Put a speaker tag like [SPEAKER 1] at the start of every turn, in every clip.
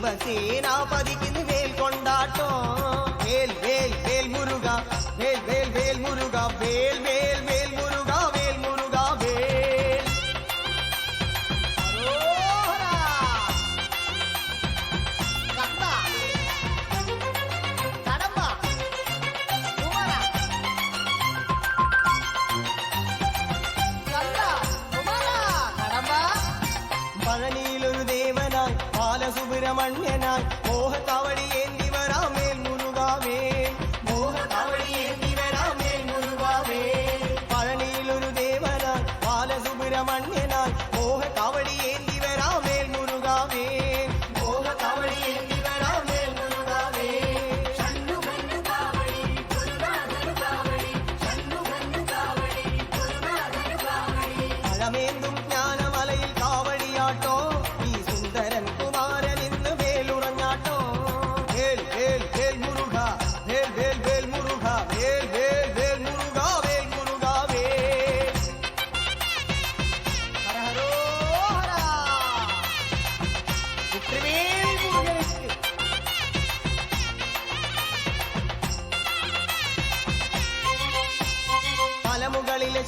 [SPEAKER 1] శివసేనాపదికి మేల్కొండాటం. వేల్ వేల్ వేల్ మురుగా. వేల్ వేల్ ஆதியிலொரு தேவனாய் பாலசுப்பிரமணியனாய் மோக காவடி ஏந்தி வராமே முருகாவே மோக காவடி ஏந்தி வராமே முருகாவே பழனியிலொரு தேவனாய் பாலசுப்பிரமணியனாய் மோக காவடி ஏந்தி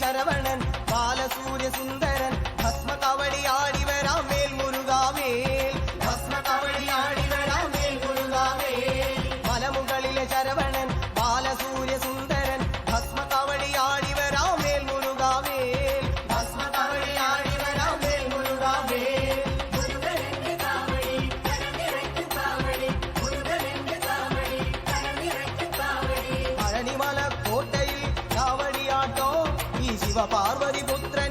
[SPEAKER 1] ശരവണൻ ബാലസൂര്യസുന്ദരൻ శివ పార్వతి పుత్ర